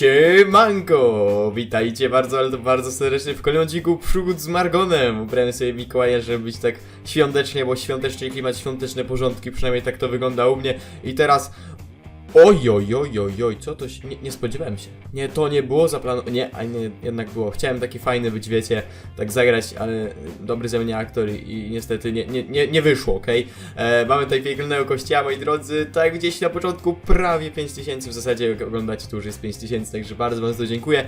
Siemanko! Witajcie bardzo, ale to bardzo serdecznie w kolejnym odcinku Przygód z Margonem. Ubrałem sobie Mikołaja, żeby być tak świątecznie, bo świątecznie klimat, świąteczne porządki, przynajmniej tak to wygląda u mnie. I teraz... Oj, oj, oj, oj, oj, co to się... Nie, nie spodziewałem się. Nie, to nie było zaplanowane... Nie, a nie, jednak było. Chciałem taki fajny być, wiecie, tak zagrać, ale dobry ze mnie aktor i, i niestety nie, nie, nie, nie wyszło, okej? E, mamy tutaj piekielnego kościoła, moi drodzy. Tak gdzieś na początku, prawie 5000 w zasadzie, jak oglądacie, to już jest 5000, także bardzo bardzo dziękuję.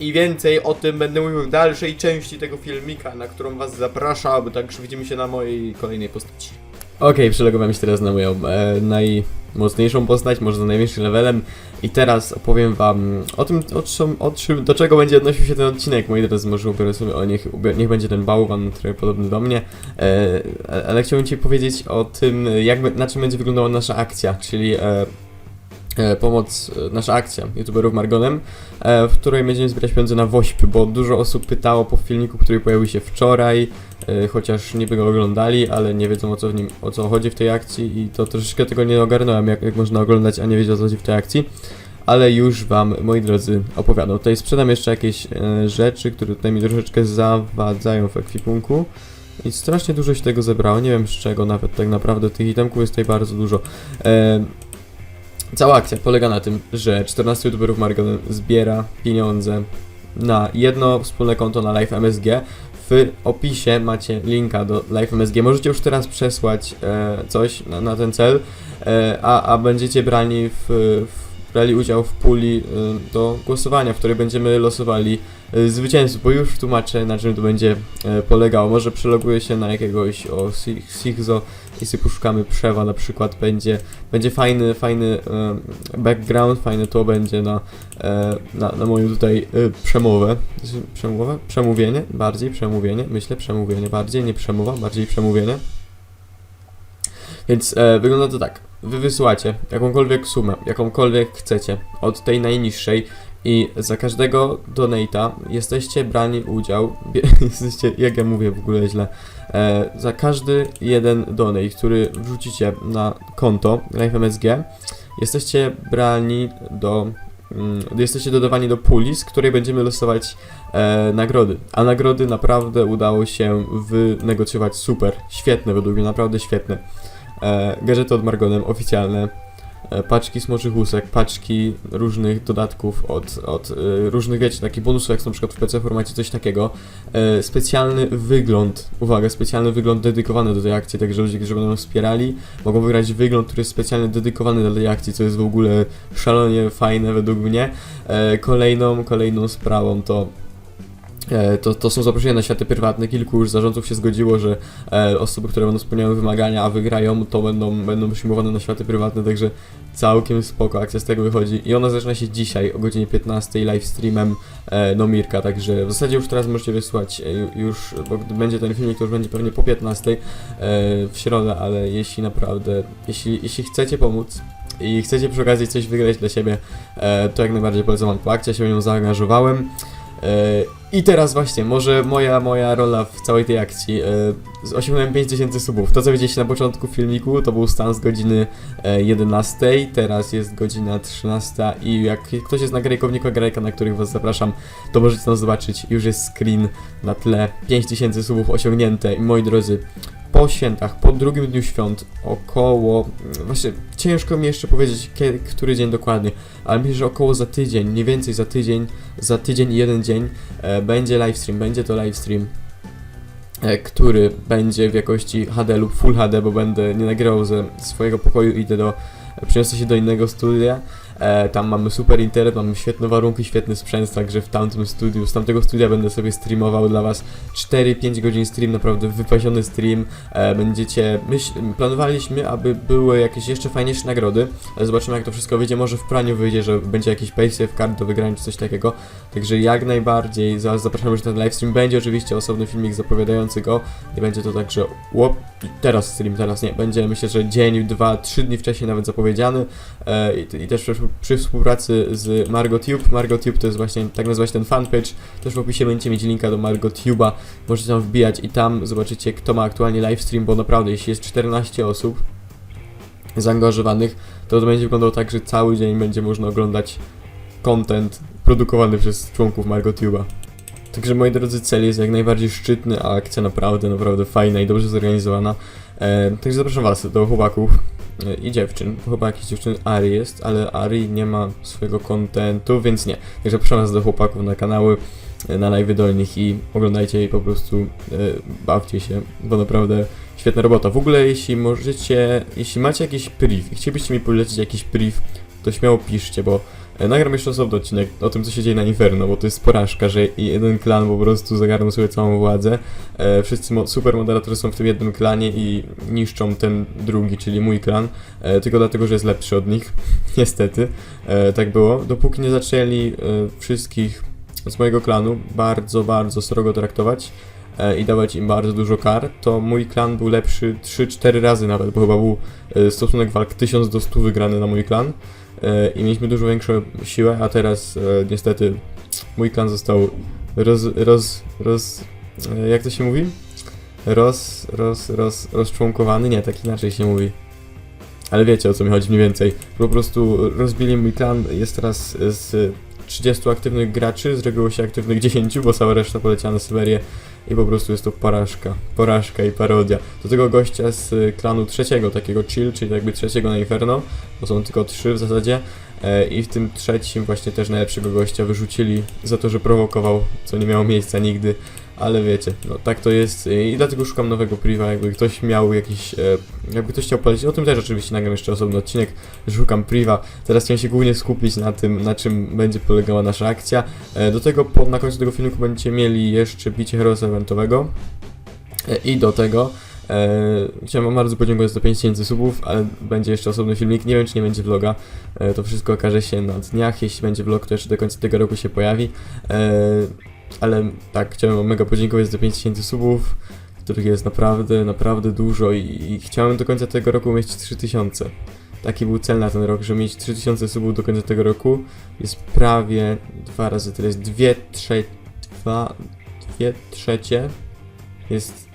I więcej o tym będę mówił w dalszej części tego filmika, na którą was zapraszam, także widzimy się na mojej kolejnej postaci. Okej, przelegowałem się teraz na moją e, najmocniejszą postać, może za najwyższym levelem. I teraz opowiem wam o tym, o czym, o czym, do czego będzie odnosił się ten odcinek, moi drodzy, może ubiorę sobie, o niech, niech będzie ten bałwan, trochę podobny do mnie, e, ale chciałbym ci powiedzieć o tym, jak, na czym będzie wyglądała nasza akcja, czyli e, e, pomoc, e, nasza akcja youtuberów Margonem, e, w której będziemy zbierać pieniądze na WOŚP, bo dużo osób pytało po filmiku, który pojawił się wczoraj, e, chociaż niby go oglądali, ale nie wiedzą o co, w nim, o co chodzi w tej akcji i to troszeczkę tego nie ogarnąłem, jak, jak można oglądać, a nie wiedzieć o co chodzi w tej akcji. Ale już wam, moi drodzy, opowiadam. Tutaj sprzedam jeszcze jakieś e, rzeczy, które tutaj mi troszeczkę zawadzają w ekwipunku. I strasznie dużo się tego zebrało, nie wiem z czego nawet tak naprawdę, tych itemków jest tutaj bardzo dużo. E, Cała akcja polega na tym, że 14 youtuberów Margon zbiera pieniądze na jedno wspólne konto na Live MSG. W opisie macie linka do Live MSG. Możecie już teraz przesłać e, coś na, na ten cel, e, a, a będziecie brani w, w, brali udział w puli e, do głosowania, w której będziemy losowali e, zwycięzców, bo już tłumaczę na czym to będzie e, polegało. Może przeloguję się na jakiegoś o Si- Sigzo i sobie poszukamy przewa na przykład będzie będzie fajny, fajny e, background, fajne to będzie na, e, na, na moją tutaj e, przemowę. Znaczy, Przemowę? Przemówienie? Bardziej przemówienie. Myślę przemówienie bardziej, nie przemowa, bardziej przemówienie. Więc e, wygląda to tak. Wy wysyłacie jakąkolwiek sumę, jakąkolwiek chcecie, od tej najniższej i za każdego donate'a jesteście brani udział, jesteście, jak ja mówię w ogóle źle, e, za każdy jeden donate, który wrzucicie na konto LifeMSG, jesteście brani do, mm, jesteście dodawani do puli, z której będziemy losować e, nagrody. A nagrody naprawdę udało się wynegocjować super, świetne według mnie, naprawdę świetne. E, gadżety od Margonem, oficjalne, paczki smoczych łusek, paczki różnych dodatków od, od e, różnych, wiecie, takich bonusów, jak są na przykład w PC formacie, coś takiego. E, specjalny wygląd, uwaga, specjalny wygląd dedykowany do tej akcji, także ludzie, którzy będą wspierali, mogą wygrać wygląd, który jest specjalnie dedykowany do tej akcji, co jest w ogóle szalenie fajne według mnie. E, kolejną, kolejną sprawą to E, To, to są zaproszenia na światy prywatne. Kilku już zarządców się zgodziło, że e, osoby, które będą spełniały wymagania, a wygrają, to będą, będą przyjmowane na światy prywatne, także całkiem spoko akcja z tego wychodzi. I ona zaczyna się dzisiaj o godzinie 15 live streamem e, no Mirka, także w zasadzie już teraz możecie wysłać e, ju- już, bo gdy będzie ten filmik, to już będzie pewnie po 15 e, w środę, ale jeśli naprawdę, jeśli, jeśli chcecie pomóc i chcecie przy okazji coś wygrać dla siebie, e, to jak najbardziej polecam wam tą akcję, ja się w nią zaangażowałem. E, I teraz właśnie, może moja, moja rola w całej tej akcji. E, z- osiągnąłem 5000 subów. To co widzieliście na początku filmiku, to był stan z godziny e, 11, teraz jest godzina 13 i jak ktoś jest na grajkowniku grajka, na których was zapraszam, to możecie tam zobaczyć, już jest screen na tle 5000 subów osiągnięte i moi drodzy, po świętach, po drugim dniu świąt, około, właśnie ciężko mi jeszcze powiedzieć, kiedy, który dzień dokładnie, ale myślę, że około za tydzień, mniej więcej za tydzień, za tydzień i jeden dzień e, będzie livestream, będzie to livestream, e, który będzie w jakości HD lub Full HD, bo będę nie nagrywał ze swojego pokoju, idę do, przeniosę się do innego studia, e, tam mamy super internet, mamy świetne warunki, świetny sprzęt, także w tamtym studiu, z tamtego studia będę sobie streamował dla was 4-5 godzin stream, naprawdę wypasiony stream, e, będziecie, myśl, planowaliśmy, aby były jakieś jeszcze fajniejsze nagrody, ale zobaczymy jak to wszystko wyjdzie, może w praniu wyjdzie, że będzie jakiś paysafe card do wygrania czy coś takiego, także jak najbardziej za- zapraszamy, że ten livestream będzie oczywiście osobny filmik zapowiadający go, nie będzie to tak, że łop, teraz stream, teraz nie, będzie myślę, że dzień, dwa, trzy dni wcześniej nawet zapowiedziany. E, i, i też przy, przy współpracy z MargoTube, MargoTube to jest właśnie, tak nazywa się ten fanpage, też w opisie będziecie mieć linka do MargoTube'a, możecie tam wbijać i tam zobaczycie kto ma aktualnie livestream, bo naprawdę jeśli jest 14 osób zaangażowanych, to to będzie wyglądało tak, że cały dzień będzie można oglądać content produkowany przez członków MargoTube'a. Także moi drodzy, cel jest jak najbardziej szczytny, a akcja naprawdę, naprawdę fajna i dobrze zorganizowana. E, także zapraszam was do chłopaków i dziewczyn. Chyba jakiś dziewczyn Ari jest, ale Ari nie ma swojego kontentu, więc nie. Także zapraszam was do chłopaków na kanały, e, na live i oglądajcie i po prostu e, bawcie się, bo naprawdę świetna robota. W ogóle jeśli możecie, jeśli macie jakiś priv i chcielibyście mi polecić jakiś priv, to śmiało piszcie, bo nagram jeszcze osobny odcinek o tym, co się dzieje na Inferno, bo to jest porażka, że jeden klan po prostu zagarnął sobie całą władzę. E, wszyscy mo- super moderatorzy są w tym jednym klanie i niszczą ten drugi, czyli mój klan, e, tylko dlatego, że jest lepszy od nich. Niestety, e, tak było. Dopóki nie zaczęli e, wszystkich z mojego klanu bardzo, bardzo srogo traktować e, i dawać im bardzo dużo kar, to mój klan był lepszy 3-4 razy nawet, bo chyba był e, stosunek walk 1000 do 100 wygrany na mój klan e, i mieliśmy dużo większą siłę, a teraz e, niestety mój klan został roz, roz, roz e, jak to się mówi? Roz, roz, roz, rozczłonkowany? Nie, tak inaczej się mówi. Ale wiecie o co mi chodzi mniej więcej. Po prostu rozbili mój klan, jest teraz z 30 aktywnych graczy, z się aktywnych 10, bo cała reszta poleciała na Syberię i po prostu jest to porażka. Porażka i parodia. Do tego gościa z y, klanu trzeciego, takiego chill, czyli jakby trzeciego na Inferno, bo są tylko trzy w zasadzie. E, I w tym trzecim właśnie też najlepszego gościa wyrzucili za to, że prowokował, co nie miało miejsca nigdy. Ale wiecie, no tak to jest i dlatego szukam nowego priva, jakby ktoś miał jakiś, e, jakby ktoś chciał polecić, o tym też oczywiście nagram jeszcze osobny odcinek, że szukam priva. Teraz chciałem się głównie skupić na tym, na czym będzie polegała nasza akcja. E, do tego po, na końcu tego filmiku będziecie mieli jeszcze bicie herosa eventowego e, i do tego e, chciałem bardzo podziękować za 5000 subów, ale będzie jeszcze osobny filmik, nie wiem czy nie będzie vloga, to wszystko okaże się na dniach, jeśli będzie vlog to jeszcze do końca tego roku się pojawi. E, ale tak, chciałem mega podziękować za 5000 subów, których jest naprawdę, naprawdę dużo i, i chciałem do końca tego roku mieć 3000. Taki był cel na ten rok, żeby mieć 3000 subów do końca tego roku. Jest prawie dwa razy tyle, jest dwie, trze, dwa, dwie trzecie. Jest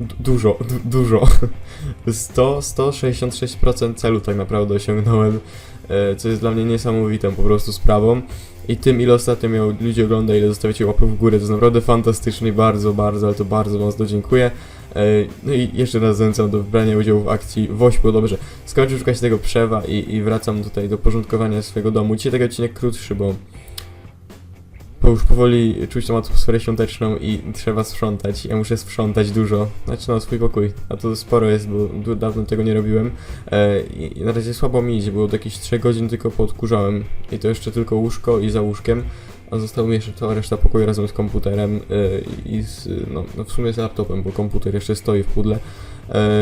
du- dużo, du, dużo. 100, 166% celu tak naprawdę osiągnąłem, e, co jest dla mnie niesamowitą po prostu sprawą. I tym, ile ostatnio miał ludzi ogląda, ile zostawiacie łapy w górę, to jest naprawdę fantastyczne i bardzo, bardzo, ale to bardzo mocno dziękuję. E, No i jeszcze raz zachęcam do brania udziału w akcji Wośpu. Dobrze, skończę szukać tego przewa i, i wracam tutaj do porządkowania swojego domu. Dzisiaj taki odcinek krótszy, bo, bo już powoli czuć tą atmosferę świąteczną i trzeba sprzątać. Ja muszę sprzątać dużo, znaczy no swój pokój, a to sporo jest, bo dawno tego nie robiłem. E, I na razie słabo mi idzie, bo od jakichś 3 godzin tylko podkurzałem i to jeszcze tylko łóżko i za łóżkiem. A została mi jeszcze cała reszta pokoju razem z komputerem yy, i z, no, no w sumie z laptopem, bo komputer jeszcze stoi w pudle.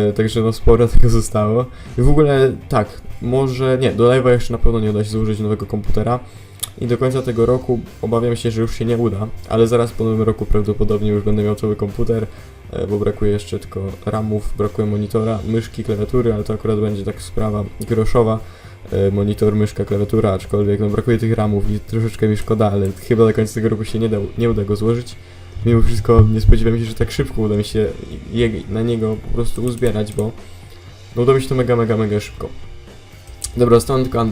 Yy, także no sporo tego zostało. I w ogóle tak, może nie, do live'a jeszcze na pewno nie uda się złożyć nowego komputera. I do końca tego roku obawiam się, że już się nie uda, ale zaraz po nowym roku prawdopodobnie już będę miał cały komputer, yy, bo brakuje jeszcze tylko ramów, brakuje monitora, myszki, klawiatury, ale to akurat będzie tak sprawa groszowa e, monitor, myszka, klawiatura, aczkolwiek no, brakuje tych ramów i troszeczkę mi szkoda, ale chyba do końca tego roku się nie, da, nie uda go złożyć. Mimo wszystko nie spodziewałem się, że tak szybko uda mi się je, na niego po prostu uzbierać, bo no, uda mi się to mega, mega, mega szybko. Dobra, zostałem tylko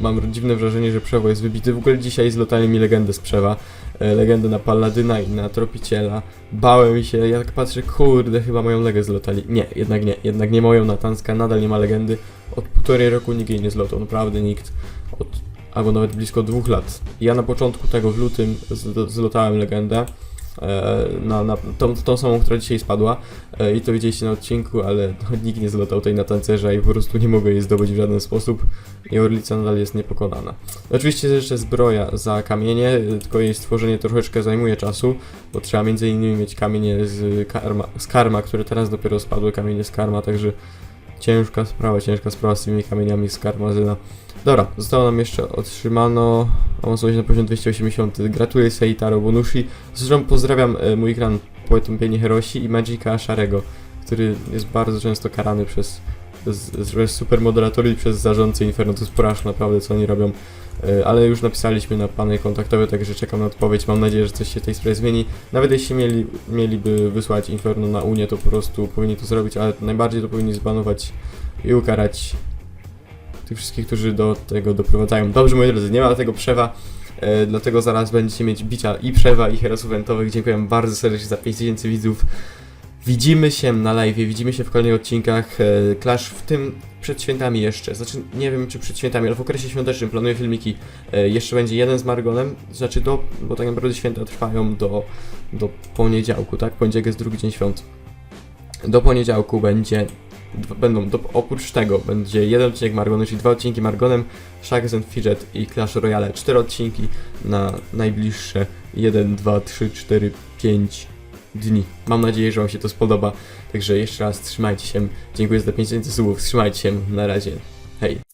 mam dziwne wrażenie, że Przewo jest wybity. W ogóle dzisiaj zlotali mi legendę z Przewa. Y, legendę na Paladyna i na Tropiciela. Bałem się, ja tak patrzę, kurde, chyba moją legę zlotali. Nie, jednak nie, jednak nie moją. Natanska nadal nie ma legendy. Od półtorej roku nikt jej nie zlotał, naprawdę nikt. Od, albo nawet blisko dwóch lat. Ja na początku tego w lutym zlotałem legendę. E, Na, na tą, tą samą, która dzisiaj spadła e, i to widzieliście na odcinku, ale nikt nie zlotał tej na tancerza i po prostu nie mogę jej zdobyć w żaden sposób i Orlica nadal jest niepokonana. Oczywiście jeszcze zbroja za kamienie, e, tylko jej stworzenie troszeczkę zajmuje czasu, bo trzeba między innymi mieć kamienie z karma, z karma które teraz dopiero spadły, kamienie z karma, także ciężka sprawa, ciężka sprawa z tymi kamieniami z karmazyna. Dobra, zostało nam jeszcze otrzymano awansować na poziom 280. Gratuluję Seitaro Bonushi. Zresztą pozdrawiam e, mój klan Potępienie Herosi i Magika Szarego, który jest bardzo często karany przez, przez supermoderatory i przez zarządcę Inferno. To jest porażka naprawdę, co oni robią. E, Ale już napisaliśmy na panel kontaktowy, także czekam na odpowiedź. Mam nadzieję, że coś się w tej sprawie zmieni. Nawet jeśli mieli, mieliby wysłać Inferno na Unię, to po prostu powinni to zrobić, ale najbardziej to powinni zbanować i ukarać tych wszystkich, którzy do tego doprowadzają. Dobrze, moi drodzy, nie ma tego przewa. e, dlatego zaraz będziecie mieć bicia i przewa i herosów eventowych. Dziękuję bardzo serdecznie za 5000 widzów. Widzimy się na live, widzimy się w kolejnych odcinkach. e, Clash w tym przed świętami jeszcze. Znaczy, nie wiem czy przed świętami, ale w okresie świątecznym planuję filmiki. E, Jeszcze będzie jeden z Margonem, znaczy do, bo tak naprawdę święta trwają do, do poniedziałku, tak? Poniedziałek jest drugi dzień świąt. Do poniedziałku będzie, będą, do, oprócz tego będzie jeden odcinek Margonu, czyli dwa odcinki Margonem, Shags and Fidget i Clash Royale. Cztery odcinki na najbliższe 1, 2, 3, 4, 5 dni. Mam nadzieję, że Wam się to spodoba. Także jeszcze raz trzymajcie się. Dziękuję za te 5000 słów. Trzymajcie się. Na razie. Hej.